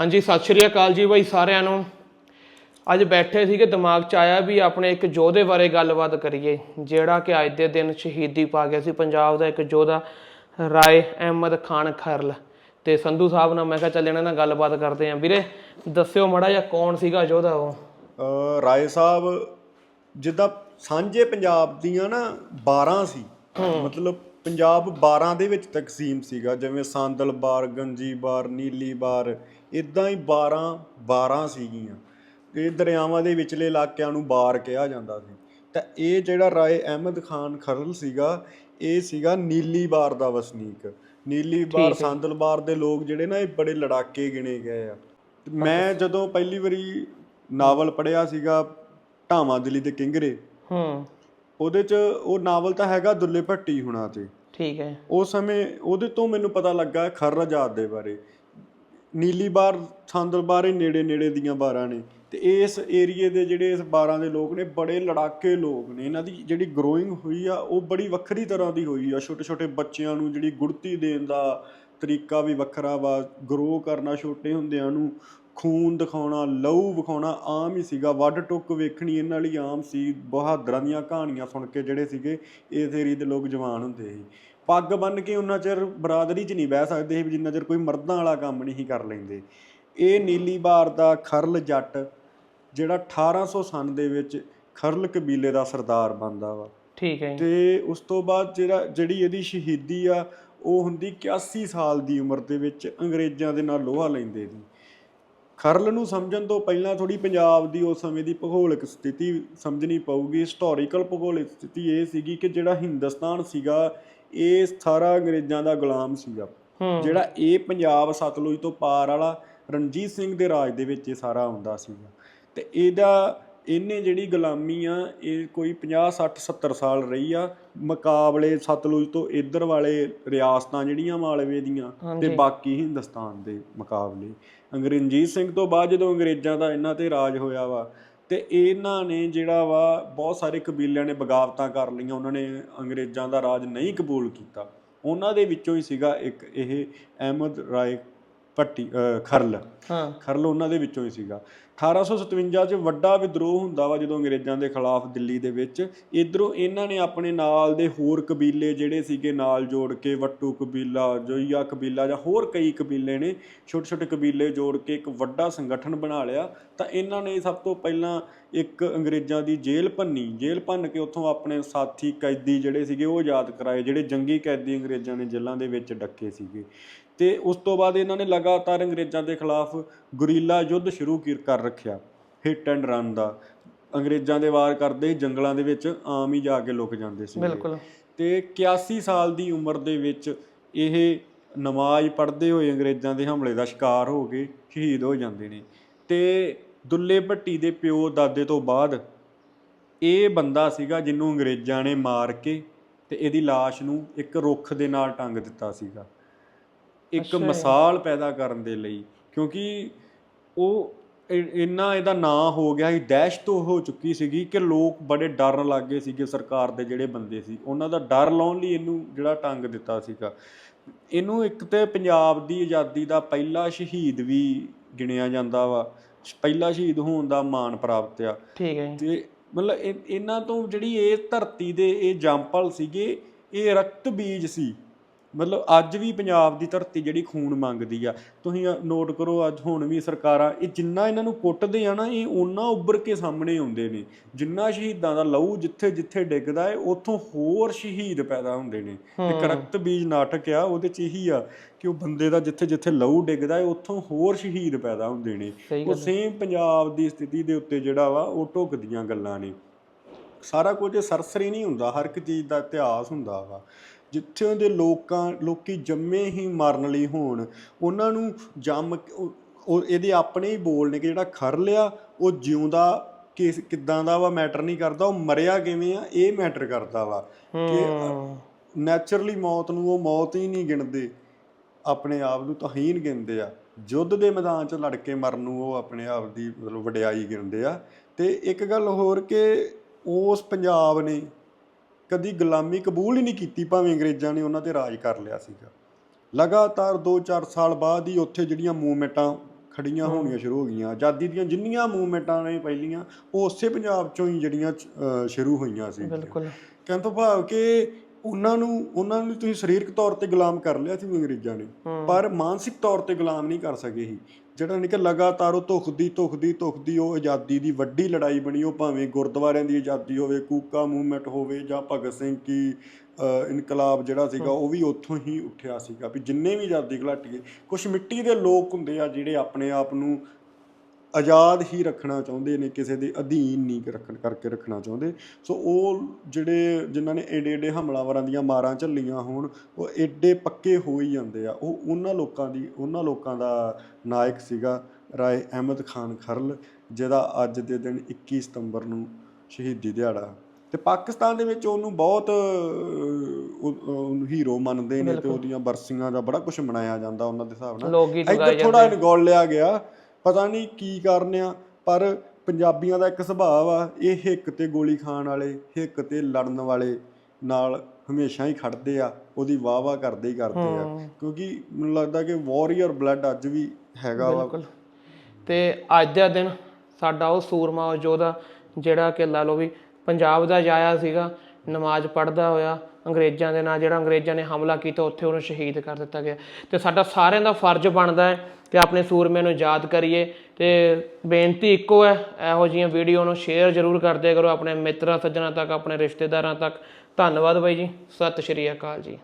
ਹਾਂਜੀ ਸਤਿ ਸ਼੍ਰੀ ਅਕਾਲ ਜੀ ਬਾਈ ਸਾਰਿਆਂ ਨੂੰ। ਅੱਜ ਬੈਠੇ ਸੀਗੇ ਦਿਮਾਗ 'ਚ ਆਇਆ ਵੀ ਆਪਣੇ ਇੱਕ ਯੋਧੇ ਬਾਰੇ ਗੱਲਬਾਤ ਕਰੀਏ ਜਿਹੜਾ ਕਿ ਅੱਜ ਦੇ ਦਿਨ ਸ਼ਹੀਦੀ ਪਾ ਗਿਆ ਸੀ ਪੰਜਾਬ ਦਾ ਇੱਕ ਯੋਧਾ ਰਾਏ ਅਹਿਮਦ ਖਾਨ ਖਰਲ। ਤੇ ਸੰਧੂ ਸਾਹਿਬ ਨਾਲ ਮੈਂ ਕਿਹਾ ਚੱਲ ਇਹਨਾਂ ਨਾਲ ਗੱਲਬਾਤ ਕਰਦੇ ਆਂ ਵੀਰੇ ਦੱਸਿਓ ਮੜਾ ਜਿਹਾ ਕੌਣ ਸੀਗਾ ਯੋਧਾ ਉਹ? ਰਾਏ ਸਾਹਿਬ ਜਿੱਦਾਂ ਸਾਂਝੇ ਪੰਜਾਬ ਦੀਆਂ ਨਾ 12 ਸੀ ਮਤਲਬ ਪੰਜਾਬ 12 ਦੇ ਵਿੱਚ ਤਕਸੀਮ ਸੀਗਾ ਜਿਵੇਂ ਸਾਂਦਲਬਾਰ ਗੰਜੀਬਾਰ ਨੀਲੀਬਾਰ ਇਦਾਂ ਹੀ 12 12 ਸੀਗੀਆਂ। ਇਹ ਦਰਿਆਵਾਂ ਦੇ ਵਿਚਲੇ ਇਲਾਕਿਆਂ ਨੂੰ ਬਾਰ ਕਿਹਾ ਜਾਂਦਾ ਸੀ। ਤਾਂ ਇਹ ਜਿਹੜਾ ਰਾਏ ਅਹਿਮਦ ਖਾਨ ਖਰਲ ਸੀਗਾ ਇਹ ਸੀਗਾ ਨੀਲੀਬਾਰ ਦਾ ਵਸਨੀਕ। ਨੀਲੀਬਾਰ ਸਾਂਦਲਬਾਰ ਦੇ ਲੋਕ ਜਿਹੜੇ ਨਾ ਇਹ ਬੜੇ ਲੜਾਕੇ ਗਿਣੇ ਗਏ ਆ। ਮੈਂ ਜਦੋਂ ਪਹਿਲੀ ਵਾਰੀ ਨਾਵਲ ਪੜਿਆ ਸੀਗਾ ਢਾਵਾਂ ਦਿੱਲੀ ਦੇ ਕਿੰਗਰੇ ਹੂੰ। ਉਹਦੇ ਚ ਉਹ ਨਾਵਲ ਤਾਂ ਹੈਗਾ ਦੁੱਲੇ ਭੱਟੀ ਹੁਣਾ ਤੇ। ਠੀਕ ਹੈ। ਉਸ ਸਮੇਂ ਉਹਦੇ ਤੋਂ ਮੈਨੂੰ ਪਤਾ ਲੱਗਾ ਖਰ ਆਜ਼ਾਦ ਦੇ ਬਾਰੇ। ਨੀਲੀ ਬਾਰ ਸੰਦਲਬਾਰ ਹੀ ਨੇੜੇ ਨੇੜੇ ਦੀਆਂ ਬਾਰਾਂ ਨੇ। ਤੇ ਇਸ ਏਰੀਏ ਦੇ ਜਿਹੜੇ ਇਸ ਬਾਰਾਂ ਦੇ ਲੋਕ ਨੇ ਬੜੇ ਲੜਾਕੇ ਲੋਕ ਨੇ। ਇਹਨਾਂ ਦੀ ਜਿਹੜੀ ਗਰੋਇੰਗ ਹੋਈ ਆ ਉਹ ਬੜੀ ਵੱਖਰੀ ਤਰ੍ਹਾਂ ਦੀ ਹੋਈ ਆ। ਛੋਟੇ ਛੋਟੇ ਬੱਚਿਆਂ ਨੂੰ ਜਿਹੜੀ ਗੁੜਤੀ ਦੇਣ ਦਾ ਤਰੀਕਾ ਵੀ ਵੱਖਰਾ ਵਾ। ਗਰੋ ਕਰਨਾ ਛੋਟੇ ਹੁੰਦਿਆਂ ਨੂੰ ਖੂਨ ਦਿਖਾਉਣਾ ਲਹੂ ਵਿਖਾਉਣਾ ਆਮ ਹੀ ਸੀਗਾ। ਵੱਡ ਟੁੱਕ ਵੇਖਣੀ ਇਹਨਾਂ ਲਈ ਆਮ ਸੀ। ਬਹਾਦਰਾਂ ਦੀਆਂ ਕਹਾਣੀਆਂ ਸੁਣ ਕੇ ਜਿਹੜੇ ਸੀਗੇ ਇਸ ਦੇ ਲੋਕ ਜਵਾਨ ਹੁੰਦੇ ਸੀ। ਪੱਗ ਬੰਨ ਕੇ ਉਹਨਾਂ ਚਿਰ ਬਰਾਦਰੀ 'ਚ ਨਹੀਂ ਬਹਿ ਸਕਦੇ ਸੀ ਜਿੰਨਾ ਚਿਰ ਕੋਈ ਮਰਦਾਂ ਵਾਲਾ ਕੰਮ ਨਹੀਂ ਕਰ ਲੈਂਦੇ। ਇਹ ਨੀਲੀ ਬਾਰ ਦਾ ਖਰਲ ਜੱਟ ਜਿਹੜਾ 1800 ਸਨ ਦੇ ਵਿੱਚ ਖਰਲ ਕਬੀਲੇ ਦਾ ਸਰਦਾਰ ਬਣਦਾ ਵਾ। ਠੀਕ ਹੈ ਤੇ ਉਸ ਤੋਂ ਬਾਅਦ ਜਿਹੜਾ ਜਿਹੜੀ ਇਹਦੀ ਸ਼ਹੀਦੀ ਆ ਉਹ ਹੁੰਦੀ 81 ਸਾਲ ਦੀ ਉਮਰ ਦੇ ਵਿੱਚ ਅੰਗਰੇਜ਼ਾਂ ਦੇ ਨਾਲ ਲੋਹਾ ਲੈਂਦੇ ਦੀ ਖਰਲ ਨੂੰ ਸਮਝਣ ਤੋਂ ਪਹਿਲਾਂ ਥੋੜੀ ਪੰਜਾਬ ਦੀ ਉਸ ਸਮੇਂ ਦੀ ਭੂਗੋਲਿਕ ਸਥਿਤੀ ਸਮਝਣੀ ਪਊਗੀ। ਹਿਸਟੋਰੀਕਲ ਭੂਗੋਲਿਕ ਸਥਿਤੀ ਇਹ ਸੀਗੀ ਕਿ ਜਿਹੜਾ ਹਿੰਦੁਸਤਾਨ ਸੀਗਾ ਇਹ ਸਾਰਾ ਅੰਗਰੇਜ਼ਾਂ ਦਾ ਗੁਲਾਮ ਸੀਗਾ। ਜਿਹੜਾ ਇਹ ਪੰਜਾਬ ਸਤਲੁਜ ਤੋਂ ਪਾਰ ਵਾਲਾ ਰਣਜੀਤ ਸਿੰਘ ਦੇ ਰਾਜ ਦੇ ਵਿੱਚ ਇਹ ਸਾਰਾ ਆਉਂਦਾ ਸੀਗਾ। ਤੇ ਇਹਦਾ ਇਹਨੇ ਜਿਹੜੀ ਗੁਲਾਮੀ ਆ ਇਹ ਕੋਈ 50 60 70 ਸਾਲ ਰਹੀ ਆ ਮੁਕਾਬਲੇ ਸਤਲੁਜ ਤੋਂ ਇੱਧਰ ਵਾਲੇ ਰਿਆਸਤਾਂ ਜਿਹੜੀਆਂ ਮਾਲਵੇ ਦੀਆਂ ਤੇ। ਬਾਕੀ ਹਿੰਦੁਸਤਾਨ ਦੇ ਮੁਕਾਬਲੇ ਅੰਗਰੇਜ਼ੀਤ ਸਿੰਘ ਤੋਂ ਬਾਅਦ ਜਦੋਂ ਅੰਗਰੇਜ਼ਾਂ ਦਾ ਇਹਨਾਂ ਤੇ ਰਾਜ ਹੋਇਆ ਵਾ ਤੇ ਇਹਨਾਂ ਨੇ ਜਿਹੜਾ ਵਾ ਬਹੁਤ ਸਾਰੇ ਕਬੀਲਿਆਂ ਨੇ ਬਗਾਵਤਾਂ ਕਰ ਲਈਆਂ ਉਹਨਾਂ ਨੇ ਅੰਗਰੇਜ਼ਾਂ ਦਾ ਰਾਜ ਨਹੀਂ ਕਬੂਲ ਕੀਤਾ ਉਹਨਾਂ ਦੇ ਵਿੱਚੋਂ ਹੀ ਸੀਗਾ ਇੱਕ ਇਹ ਅਹਿਮਦ ਰਾਏ ਭੱਟੀ ਖਰਲ। ਹਾਂ। ਖਰਲ ਉਹਨਾਂ ਦੇ ਵਿੱਚੋਂ ਹੀ ਸੀਗਾ। 1857 ਚ ਵੱਡਾ ਵਿਦਰੋਹ ਹੁੰਦਾ ਵਾ ਜਦੋਂ ਅੰਗਰੇਜ਼ਾਂ ਦੇ ਖਿਲਾਫ ਦਿੱਲੀ ਦੇ ਵਿੱਚ। ਇਧਰੋਂ ਇਹਨਾਂ ਨੇ ਆਪਣੇ ਨਾਲ ਦੇ ਹੋਰ ਕਬੀਲੇ ਜਿਹੜੇ ਸੀਗੇ ਨਾਲ ਜੋੜ ਕੇ ਵੱਟੂ ਕਬੀਲਾ ਜੋਈਆ ਕਬੀਲਾ ਜਾਂ ਹੋਰ ਕਈ ਕਬੀਲੇ ਨੇ ਛੋਟੇ ਛੋਟੇ ਕਬੀਲੇ ਜੋੜ ਕੇ ਇੱਕ ਵੱਡਾ ਸੰਗਠਨ ਬਣਾ ਲਿਆ। ਤਾਂ ਇਹਨਾਂ ਨੇ ਸਭ ਤੋਂ ਪਹਿਲਾਂ ਇੱਕ ਅੰਗਰੇਜ਼ਾਂ ਦੀ ਜੇਲ੍ਹ ਭੰਨੀ। ਜੇਲ੍ਹ ਭੰਨ ਕੇ ਉੱਥੋਂ ਆਪਣੇ ਸਾਥੀ ਕੈਦੀ ਜਿਹੜੇ ਸੀਗੇ ਉਹ ਆਜ਼ਾਦ ਕਰਾਏ ਜਿਹੜੇ ਜੰਗੀ ਕੈਦੀ ਅੰਗਰੇਜ਼ਾਂ ਨੇ ਜੇਲ੍ਹਾਂ ਦੇ ਵਿੱਚ ਡੱਕੇ ਸੀਗੇ। ਤੇ ਉਸ ਤੋਂ ਬਾਅਦ ਇਹਨਾਂ ਨੇ ਲਗਾਤਾਰ ਅੰਗਰੇਜ਼ਾਂ ਦੇ ਖਿਲਾਫ ਗੁਰੀਲਾ ਯੁੱਧ ਸ਼ੁਰੂ ਕੀ- ਕਰ ਰੱਖਿਆ ਹਿੱਟ ਐਂਡ ਰਨ ਦਾ। ਅੰਗਰੇਜ਼ਾਂ ਦੇ ਵਾਰ ਕਰਦੇ ਜੰਗਲਾਂ ਦੇ ਵਿੱਚ ਆਮ ਹੀ ਜਾ ਕੇ ਲੁਕ ਜਾਂਦੇ ਸੀ ਬਿਲਕੁਲ। ਤੇ 81 ਸਾਲ ਦੀ ਉਮਰ ਦੇ ਵਿੱਚ ਇਹ ਨਮਾਜ਼ ਪੜ੍ਹਦੇ ਹੋਏ ਅੰਗਰੇਜ਼ਾਂ ਦੇ ਹਮਲੇ ਦਾ ਸ਼ਿਕਾਰ ਹੋ ਕੇ ਸ਼ਹੀਦ ਹੋ ਜਾਂਦੇ ਨੇ। ਤੇ ਦੁੱਲੇ ਭੱਟੀ ਦੇ ਪਿਓ ਦਾਦੇ ਤੋਂ ਬਾਅਦ ਇਹ ਬੰਦਾ ਸੀਗਾ ਜਿਹਨੂੰ ਅੰਗਰੇਜ਼ਾਂ ਨੇ ਮਾਰ ਕੇ ਤੇ ਇਹਦੀ ਲਾਸ਼ ਨੂੰ ਇੱਕ ਰੁੱਖ ਦੇ ਨਾਲ ਟੰਗ ਦਿੱਤਾ ਸੀਗਾ। ਇੱਕ। ਮਿਸਾਲ ਪੈਦਾ ਕਰਨ ਦੇ ਲਈ ਕਿਉਂਕਿ ਉਹ ਇੰਨਾ ਇਹਦਾ ਨਾਂ ਹੋ ਗਿਆ ਸੀ ਦਹਿਸ਼ਤ ਹੋ ਚੁੱਕੀ ਸੀਗੀ ਕਿ ਲੋਕ ਬੜੇ ਡਰਨ ਲੱਗ ਗਏ ਸੀਗੇ ਸਰਕਾਰ ਦੇ ਜਿਹੜੇ ਬੰਦੇ ਸੀ। ਉਹਨਾਂ ਦਾ ਡਰ ਲਾਉਣ ਲਈ ਇਹਨੂੰ ਜਿਹੜਾ ਟੰਗ ਦਿੱਤਾ ਸੀਗਾ। ਇਹਨੂੰ ਇੱਕ ਤੇ ਪੰਜਾਬ ਦੀ ਆਜ਼ਾਦੀ ਦਾ ਪਹਿਲਾ ਸ਼ਹੀਦ ਵੀ ਗਿਣਿਆ ਜਾਂਦਾ ਵਾ। ਪਹਿਲਾ ਸ਼ਹੀਦ ਹੋਣ ਦਾ ਮਾਣ ਪ੍ਰਾਪਤ ਆ। ਠੀਕ ਹੈ ਤੇ ਮਤਲਬ ਇਹ- ਇਹਨਾਂ ਤੋਂ ਜਿਹੜੀ ਇਹ ਧਰਤੀ ਦੇ ਇਹ ਜੰਪਲ ਸੀਗੇ ਇਹ ਰਕਤ ਬੀਜ ਸੀ। ਮਤਲਬ ਅੱਜ ਵੀ ਪੰਜਾਬ ਦੀ ਧਰਤੀ ਜਿਹੜੀ ਖੂਨ ਮੰਗਦੀ ਆ। ਤੁਸੀਂ ਨੋਟ ਕਰੋ ਅੱਜ ਹੁਣ ਵੀ ਸਰਕਾਰਾਂ ਇਹ ਜਿੰਨਾ ਇਹਨਾਂ ਨੂੰ ਕੁੱਟਦੇ ਆ ਨਾ ਇਹ ਉਹਨਾਂ ਉੱਭਰ ਕੇ ਸਾਹਮਣੇ ਆਉਂਦੇ ਨੇ। ਜਿੰਨਾ ਸ਼ਹੀਦਾਂ ਦਾ ਲਹੂ ਜਿੱਥੇ ਜਿੱਥੇ ਡਿੱਗਦਾ ਹੈ ਉੱਥੋਂ ਹੋਰ ਸ਼ਹੀਦ ਪੈਦਾ ਹੁੰਦੇ ਨੇ। ਇੱਕ ਰਕਤ ਬੀਜ ਨਾਟਕ ਆ ਉਹਦੇ ਚ ਇਹੀ ਆ ਕਿ ਉਹ ਬੰਦੇ ਦਾ ਜਿੱਥੇ ਜਿੱਥੇ ਲਹੂ ਡਿੱਗਦਾ ਹੈ ਉੱਥੋਂ ਹੋਰ ਸ਼ਹੀਦ ਪੈਦਾ ਹੁੰਦੇ ਨੇ। ਉਹ ਸੇਮ ਪੰਜਾਬ ਦੀ ਸਥਿਤੀ ਦੇ ਉੱਤੇ ਜਿਹੜਾ ਵਾ ਉਹ ਢੁਕਦੀਆਂ ਗੱਲਾਂ ਨੇ। ਸਾਰਾ ਕੁਝ ਸਰਸਰੀ ਨਹੀਂ ਹੁੰਦਾ ਹਰ ਇੱਕ ਚੀਜ਼ ਦਾ ਇਤਿਹਾਸ ਹੁੰਦਾ ਵਾ। ਜਿੱਥੇ ਦੇ ਲੋਕਾਂ ਲੋਕੀ ਜੰਮੇ ਹੀ ਮਰਨ ਲਈ ਹੋਣ ਉਹਨਾਂ ਨੂੰ ਜੰਮ ਉਹ- ਇਹਦੇ ਆਪਣੇ ਹੀ ਬੋਲ ਨੇ ਕਿ ਜਿਹੜਾ ਖਰ ਲਿਆ ਉਹ ਜਿਉਂਦਾ ਕਿਸ ਕਿਦਾਂ ਦਾ ਵਾ ਮੈਟਰ ਨਹੀਂ ਕਰਦਾ ਉਹ ਮਰਿਆ ਕਿਵੇਂ ਆ ਇਹ ਮੈਟਰ ਕਰਦਾ ਵਾ ਕਿ ਨੈਚੁਰਲੀ ਮੌਤ ਨੂੰ ਉਹ ਮੌਤ ਹੀ ਨਹੀਂ ਗਿਣਦੇ ਆਪਣੇ ਆਪ ਨੂੰ ਤਹੀਨ ਗਿਣਦੇ ਆ। ਯੁੱਧ ਦੇ ਮੈਦਾਨ 'ਚ ਲੜ ਕੇ ਮਰਨ ਨੂੰ ਉਹ ਆਪਣੇ ਆਪ ਦੀ ਮਤਲਬ ਵਡਿਆਈ ਗਿਣਦੇ ਆ। ਤੇ ਇੱਕ ਗੱਲ ਹੋਰ ਕਿ ਉਸ ਪੰਜਾਬ ਨੇ ਕਦੀ ਗੁਲਾਮੀ ਕਬੂਲ ਹੀ ਨਹੀਂ ਕੀਤੀ ਭਾਵੇਂ ਅੰਗਰੇਜ਼ਾਂ ਨੇ ਉਹਨਾਂ ਤੇ ਰਾਜ ਕਰ ਲਿਆ ਸੀਗਾ। ਲਗਾਤਾਰ 2-4 ਸਾਲ ਬਾਅਦ ਹੀ ਉੱਥੇ ਜਿਹੜੀਆਂ ਮੂਵਮੈਂਟਾਂ ਖੜੀਆਂ ਹੋਣੀਆਂ ਸ਼ੁਰੂ ਹੋ ਗਈਆਂ ਆਜ਼ਾਦੀ ਦੀਆਂ ਜਿੰਨੀਆਂ ਮੂਵਮੈਂਟਾਂ ਨੇ ਪਹਿਲੀਆਂ ਉਹ ਉਸੇ ਪੰਜਾਬ ਚੋਂ ਹੀ ਜਿਹੜੀਆਂ ਸ਼ੁਰੂ ਹੋਈਆਂ ਸੀ ਬਿਲਕੁਲ। ਕਹਿਣ ਤੋਂ ਭਾਵ ਕਿ ਉਹਨਾਂ ਨੂੰ ਉਹਨਾਂ ਨੂੰ ਤੁਸੀਂ ਸਰੀਰਕ ਤੌਰ ਤੇ ਗੁਲਾਮ ਕਰ ਲਿਆ ਸੀ ਅੰਗਰੇਜ਼ਾਂ ਨੇ। ਪਰ ਮਾਨਸਿਕ ਤੌਰ ਤੇ ਗੁਲਾਮ ਨਹੀਂ ਕਰ ਸਕੇ ਸੀ। ਜਿਹੜਾ ਨਿਕ ਲਗਾਤਾਰ ਉਹ ਧੁਖਦੀ ਧੁਖਦੀ ਧੁਖਦੀ ਉਹ ਆਜ਼ਾਦੀ ਦੀ ਵੱਡੀ ਲੜਾਈ ਬਣੀ। ਉਹ ਭਾਵੇਂ ਗੁਰਦੁਆਰਿਆਂ ਦੀ ਆਜ਼ਾਦੀ ਹੋਵੇ ਕੂਕਾ ਮੂਵਮੈਂਟ ਹੋਵੇ ਜਾਂ ਭਗਤ ਸਿੰਘ ਕੀ ਇਨਕਲਾਬ ਜਿਹੜਾ ਸੀਗਾ ਉਹ ਵੀ ਉੱਥੋਂ ਹੀ ਉੱਠਿਆ ਸੀਗਾ। ਵੀ ਜਿੰਨੇ ਵੀ ਆਜ਼ਾਦੀ ਘੁਲਾਟੀਏ ਕੁਝ ਮਿੱਟੀ ਦੇ ਲੋਕ ਹੁੰਦੇ ਆ ਜਿਹੜੇ ਆਪਣੇ ਆਪ ਨੂੰ ਆਜ਼ਾਦ ਹੀ ਰੱਖਣਾ ਚਾਹੁੰਦੇ ਨੇ ਕਿਸੇ ਦੇ ਅਧੀਨ ਨਹੀਂ ਰੱਖਣ ਕਰਕੇ ਰੱਖਣਾ ਚਾਹੁੰਦੇ। ਸੋ ਉਹ ਜਿਹੜੇ ਜਿਨ੍ਹਾਂ ਨੇ ਏਡੇ ਏਡੇ ਹਮਲਾਵਰਾਂ ਦੀਆਂ ਮਾਰਾਂ ਝੱਲੀਆਂ ਹੋਣ ਉਹ ਏਡੇ ਪੱਕੇ ਹੋ ਹੀ ਜਾਂਦੇ ਆ। ਉਹ ਉਹਨਾਂ ਲੋਕਾਂ ਦੀ ਉਹਨਾਂ ਲੋਕਾਂ ਦਾ ਨਾਇਕ ਸੀਗਾ ਰਾਏ ਅਹਿਮਦ ਖਾਨ ਖਰਲ ਜਿਹਦਾ ਅੱਜ ਦੇ ਦਿਨ 21 ਸਤੰਬਰ ਨੂੰ ਸ਼ਹੀਦੀ ਦਿਹਾੜਾ। ਤੇ ਪਾਕਿਸਤਾਨ ਦੇ ਵਿੱਚ ਉਹਨੂੰ ਬਹੁਤ ਉਹਨੂੰ ਹੀਰੋ ਮੰਨਦੇ ਨੇ ਤੇ ਉਹਦੀਆਂ ਬਰਸੀਆਂ ਦਾ ਬੜਾ ਕੁਝ ਮਨਾਇਆ ਜਾਂਦਾ ਉਹਨਾਂ ਦੇ ਹਿਸਾਬ ਨਾਲ। ਇੱਧਰ ਥੋੜਾ ਨਿਗੋਲ ਲਿਆ ਗਿਆ। ਪਤਾ ਨਹੀਂ ਕੀ ਕਾਰਨ ਆ ਪਰ ਪੰਜਾਬੀਆਂ ਦਾ ਇੱਕ ਸੁਭਾਅ ਆ ਇਹ ਹਿੱਕ ਤੇ ਗੋਲੀ ਖਾਣ ਵਾਲੇ ਹਿੱਕ ਤੇ ਲੜਨ ਵਾਲੇ ਨਾਲ ਹਮੇਸ਼ਾ ਹੀ ਖੜਦੇ ਆ ਉਹਦੀ ਵਾਹ ਵਾਹ ਕਰਦੇ ਹੀ ਕਰਦੇ ਆ। ਕਿਉਂਕਿ ਮੈਨੂੰ ਲੱਗਦਾ ਕਿ ਵਾਰੀਅਰ ਬਲੱਡ ਅੱਜ ਵੀ ਹੈਗਾ ਵਾ। ਬਿਲਕੁਲ। ਤੇ ਅੱਜ ਦਾ ਦਿਨ ਸਾਡਾ ਉਹ ਸੂਰਮਾ ਉਹ ਯੋਧਾ ਜਿਹੜਾ ਕਿ ਲਾ ਲਓ ਵੀ ਪੰਜਾਬ ਦਾ ਜਾਇਆ ਸੀਗਾ ਨਮਾਜ਼ ਪੜ੍ਹਦਾ ਹੋਇਆ ਅੰਗਰੇਜ਼ਾਂ ਦੇ ਨਾਲ ਜਿਹੜਾ ਅੰਗਰੇਜ਼ਾਂ ਨੇ ਹਮਲਾ ਕੀਤਾ ਉੱਥੇ ਉਹਨੂੰ ਸ਼ਹੀਦ ਕਰ ਦਿੱਤਾ ਗਿਆ। ਤੇ ਸਾਡਾ ਸਾਰਿਆਂ ਦਾ ਫਰਜ਼ ਬਣਦਾ ਹੈ ਕਿ ਆਪਣੇ ਸੂਰਮਿਆਂ ਨੂੰ ਯਾਦ ਕਰੀਏ ਤੇ ਬੇਨਤੀ ਇੱਕੋ ਹੈ, ਇਹੋ ਜਿਹੀਆਂ ਵੀਡੀਓ ਨੂੰ ਸ਼ੇਅਰ ਜ਼ਰੂਰ ਕਰਦੇ ਕਰੋ ਆਪਣੇ ਮਿੱਤਰਾਂ, ਸੱਜਣਾ ਤੱਕ, ਆਪਣੇ ਰਿਸ਼ਤੇਦਾਰਾਂ ਤੱਕ। ਧੰਨਵਾਦ ਬਾਈ ਜੀ, ਸਤਿ ਸ਼੍ਰੀ ਅਕਾਲ ਜੀ।